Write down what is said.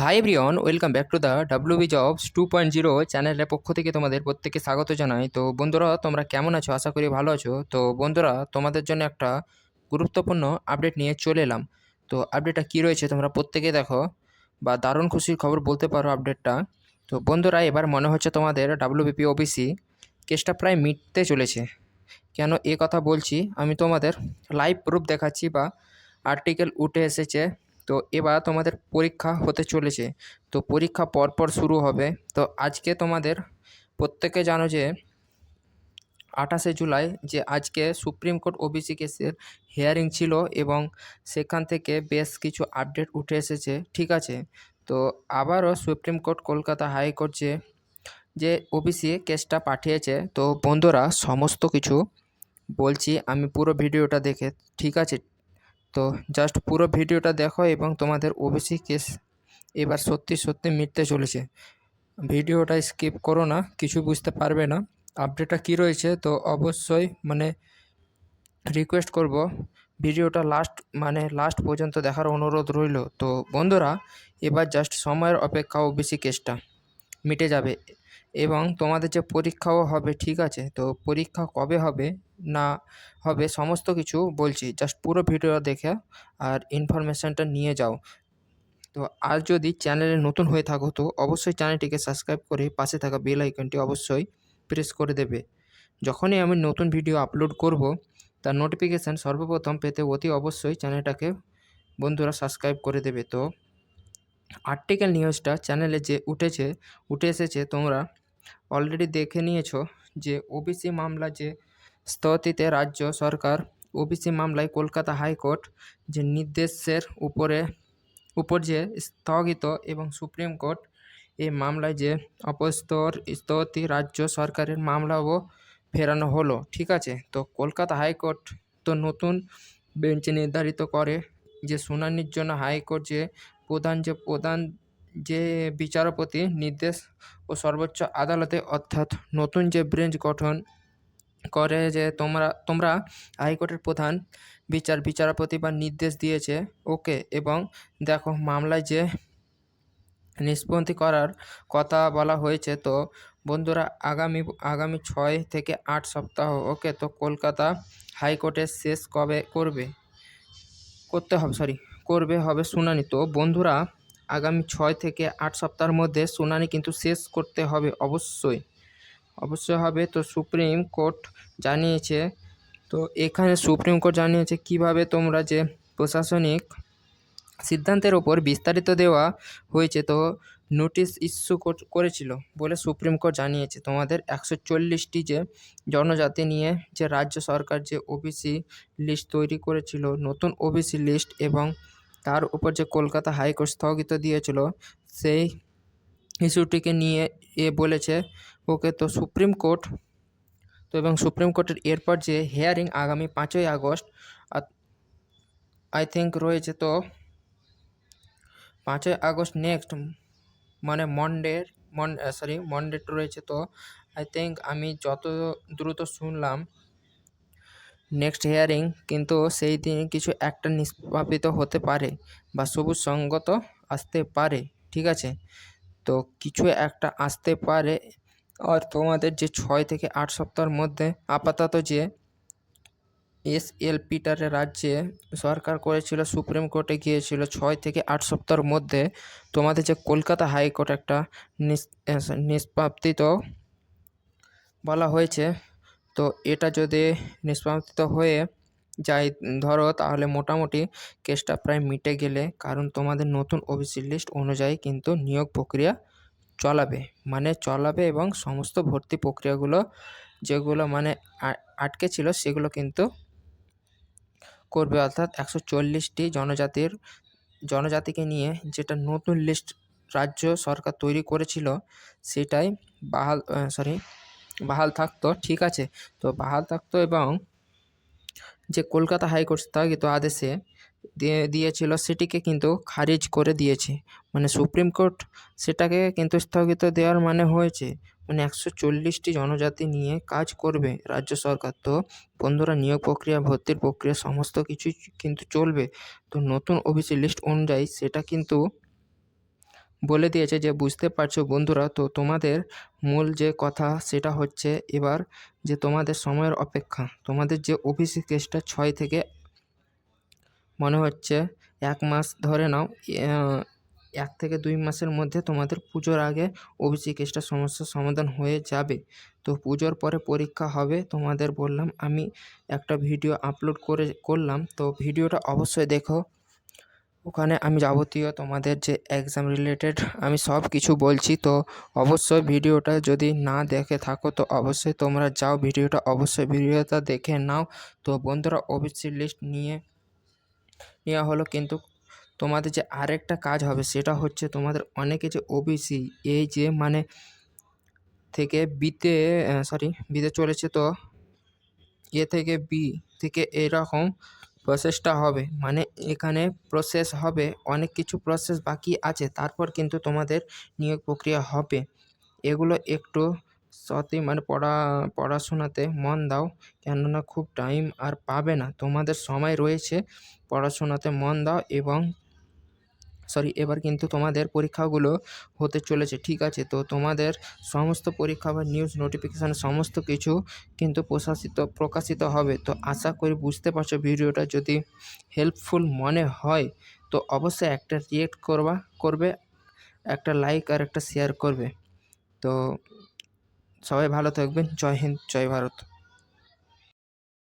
Hi everyone welcome back to the WB jobs two point zero চ্যানেলের পক্ষ থেকে তোমাদের প্রত্যেককে স্বাগত জানাই। তো বন্ধুরা, তোমরা কেমন আছো? আশা করি ভালো আছো। তো বন্ধুরা, তোমাদের জন্য একটা গুরুত্বপূর্ণ আপডেট নিয়ে চলে এলাম। তো আপডেটটা কী রয়েছে তোমরা প্রত্যেকে দেখো বা দারুণ খুশির খবর বলতে পারো আপডেটটা তো বন্ধুরা, এবার মনে হচ্ছে তোমাদের ডাব্লিউবিপি ওবিসি কেসটা প্রায় মিটতে চলেছে। কেন এ কথা বলছি? আমি তোমাদের লাইভ প্রুফ দেখাচ্ছি বা আর্টিকেল উঠে এসেছে। তো এবার তোমাদের পরীক্ষা হতে চলেছে। তো পরীক্ষা পরপর শুরু হবে। তো আজকে তোমাদের প্রত্যেকে জানো যে, আঠাশে জুলাই যে আজকে সুপ্রিম কোর্ট ওবিসি কেসের হিয়ারিং ছিল এবং সেখান থেকে বেশ কিছু আপডেট উঠে এসেছে, ঠিক আছে? তো আবারও সুপ্রিম কোর্ট কলকাতা হাইকোর্ট যে যে ওবিসি কেসটা পাঠিয়েছে, তো বন্ধুরা সমস্ত কিছু বলছি, আমি পুরো ভিডিওটা দেখে, ঠিক আছে? তো জাস্ট পুরো ভিডিওটা দেখো এবং তোমাদের ওবিসি কেস এবার সত্যি সত্যি মিটতে চলেছে। ভিডিওটা স্কিপ করো না, কিছু বুঝতে পারবে না। আপডেটটা কী রয়েছে? তো অবশ্যই মানে রিকোয়েস্ট করব। ভিডিওটা লাস্ট মানে লাস্ট পর্যন্ত দেখার অনুরোধ রইল। তো বন্ধুরা, এবার জাস্ট সময়ের অপেক্ষা ওবিসি কেসটা মিটে যাবে। এবং তোমাদের যে পরীক্ষাও হবে, ঠিক আছে? তো পরীক্ষা কবে হবে, না হবে, সমস্ত কিছু বলছি। জাস্ট পুরো ভিডিও দেখে আর ইনফরমেশানটা নিয়ে যাও। তো আর যদি চ্যানেলে নতুন হয়ে থাকো, তো অবশ্যই চ্যানেলটিকে সাবস্ক্রাইব করে পাশে থাকা বেল আইকনটি অবশ্যই প্রেস করে দেবে। যখনই আমি নতুন ভিডিও আপলোড করব তার নোটিফিকেশান সর্বপ্রথম পেতে অতি অবশ্যই চ্যানেলটাকে বন্ধুরা সাবস্ক্রাইব করে দেবে। তো আর্টিকেল নিউজটা চ্যানেলে যে উঠেছে, উঠে এসেছে তোমরা অলরেডি দেখে নিয়েছো যে ওবিসি মামলা যে স্থগিতে রাজ্য সরকার, ওবিসি মামলায় কলকাতা হাইকোর্ট যে নির্দেশের উপরে, উপর যে স্থগিত এবং সুপ্রিম কোর্ট এই মামলায় যে অপস্তর স্থগতি রাজ্য সরকারের মামলাও ফেরানো হলো, ঠিক আছে? তো কলকাতা হাইকোর্ট তো নতুন বেঞ্চে নির্ধারিত করে যে শুনানির জন্য হাইকোর্ট যে প্রধান যে প্রধান যে বিচারপতি নির্দেশ ও সর্বোচ্চ আদালতে অর্থাৎ নতুন যে ব্রেঞ্চ গঠন করে যে তোমরা তোমরা হাইকোর্টের প্রধান বিচার, বিচারপতি বা নির্দেশ দিয়েছে, ওকে, এবং দেখো মামলায় যে নিষ্পত্তি করার কথা বলা হয়েছে, তো বন্ধুরা আগামী আগামী ছয় থেকে আট সপ্তাহ, ওকে, তো কলকাতা হাইকোর্টে শেষ কবে করবে? করতে হবে সরি করবে হবে শুনানি। তো বন্ধুরা আগামী ছয় থেকে আট সপ্তাহের মধ্যে শুনানি কিন্তু শেষ করতে হবে অবশ্যই। অবশ্যই হবে। তো সুপ্রিম কোর্ট জানিয়েছে, তো এখানে সুপ্রিম কোর্ট জানিয়েছে কীভাবে তোমরা যে প্রশাসনিক সিদ্ধান্তের ওপর বিস্তারিত দেওয়া হয়েছে, তো নোটিশ ইস্যু করেছিল বলে সুপ্রিম কোর্ট জানিয়েছে। তোমাদের একশো চল্লিশটি যে জনজাতি নিয়ে যে রাজ্য সরকার যে ওবিসি লিস্ট তৈরি করেছিল, নতুন ওবিসি লিস্ট এবং তার উপর যে কলকাতা হাইকোর্ট স্থগিত দিয়েছিল, সেই ইস্যুটিকে নিয়ে এ বলেছে, ওকে তো সুপ্রিম কোর্ট, তো এবং সুপ্রিম কোর্টের এরপর যে হেয়ারিং আগামী পাঁচই আগস্ট আই থিঙ্ক রয়েছে তো, পাঁচই আগস্ট নেক্সট মানে মন্ডে মন সরি মন্ডে রয়েছে তো আই থিঙ্ক আমি যত দ্রুত শুনলাম নেক্সট হিয়ারিং, কিন্তু সেই দিন কিছু একটা নিষ্পাপিত হতে পারে বা সবুজ সঙ্গত আসতে পারে, ঠিক আছে? তো কিছু একটা আসতে পারে। আর তোমাদের যে ছয় থেকে আট সপ্তাহের মধ্যে আপাতত যে এস এল পিটারের রাজ্যে সরকার করেছিল, সুপ্রিম কোর্টে গিয়েছিল, ছয় থেকে আট সপ্তাহের মধ্যে তোমাদের যে কলকাতা হাইকোর্ট একটা নিষ্পাপিত বলা হয়েছে। তো এটা যদি নিষ্পাদিত হয়ে যায়, ধরো তাহলে মোটামুটি কেসটা প্রায় মিটে গেলে, কারণ তোমাদের নতুন ওবিসি লিস্ট অনুযায়ী কিন্তু নিয়োগ প্রক্রিয়া চলাবে। মানে চলাবে এবং সমস্ত ভর্তি প্রক্রিয়াগুলো যেগুলো মানে আটকে ছিল সেগুলো কিন্তু করবে। অর্থাৎ একশো চল্লিশটি জনজাতির, জনজাতিকে নিয়ে যেটা নতুন লিস্ট রাজ্য সরকার তৈরি করেছিল, সেটাই বাহাল সরি বাহাল থাকতো, ঠিক আছে? তো বাহাল থাকতো এবং যে কলকাতা হাইকোর্ট স্থগিত আদেশে দিয়ে, দিয়েছিল সেটিকে কিন্তু খারিজ করে দিয়েছে। মানে সুপ্রিম কোর্ট সেটাকে কিন্তু স্থগিত দেওয়ার মানে হয়েছে মানে একশো চল্লিশটি জনজাতি নিয়ে কাজ করবে রাজ্য সরকার। তো বন্ধুরা, নিয়োগ প্রক্রিয়া, ভর্তির প্রক্রিয়া, সমস্ত কিছুই কিন্তু চলবে। তো নতুন ওবিসি লিস্ট অনুযায়ী সেটা কিন্তু বলে দিয়েছে যে, বুঝতে পারছ বন্ধুরা, তো তোমাদের মূল যে কথা সেটা হচ্ছে এবার যে তোমাদের সময়ের অপেক্ষা। তোমাদের যে ওবিসি কেসটা ছয় থেকে মনে হচ্ছে এক মাস ধরে নাও এক থেকে দুই মাসের মধ্যে তোমাদের পুজোর আগে ওবিসি কেসটা সমস্যার সমাধান হয়ে যাবে। তো পুজোর পরে পরীক্ষা হবে তোমাদের বললাম। আমি একটা ভিডিও আপলোড করে, করলাম। তো ভিডিওটা অবশ্যই দেখো। ওখানে আমি যাবতীয় তোমাদের যে এক্সাম রিলেটেড আমি সব কিছু বলছি, তো অবশ্যই ভিডিওটা যদি না দেখে থাকো, তো অবশ্যই তোমরা যাও। ভিডিওটা অবশ্যই ভিডিওটা দেখে নাও। তো বন্ধুরা ওবিসি লিস্ট নিয়ে, নেওয়া হলো, কিন্তু তোমাদের যে আরেকটা কাজ হবে, সেটা হচ্ছে তোমাদের অনেকে যে ওবিসি এই যে মানে থেকে বিতে সরি বিতে চলেছে, তো এ থেকে বি থেকে এরকম প্রসেসটা হবে। মানে এখানে প্রসেস হবে, অনেক কিছু প্রসেস বাকি আছে, তারপর কিন্তু তোমাদের নিয়োগ প্রক্রিয়া হবে। এগুলো একটু সত্যি মানে পড়া, পড়াশোনাতে মন দাও, কেননা খুব টাইম আর পাবে না। তোমাদের সময় রয়েছে, পড়াশোনাতে মন দাও এবং সরি এবার কিন্তু তোমাদের পরীক্ষাগুলো হতে চলেছে, ঠিক আছে? তো তোমাদের সমস্ত পরীক্ষা বা নিউজ নোটিফিকেশান সমস্ত কিছু কিন্তু প্রশাসিত প্রকাশিত হবে। তো আশা করি বুঝতে পারছ ভিডিওটা। যদি হেল্পফুল মনে হয়, তো অবশ্যই একটা রিয়েক্ট করবা, করবে, একটা লাইক আর একটা শেয়ার করবে। তো সবাই ভালো থাকবেন। জয় হিন্দ, জয় ভারত।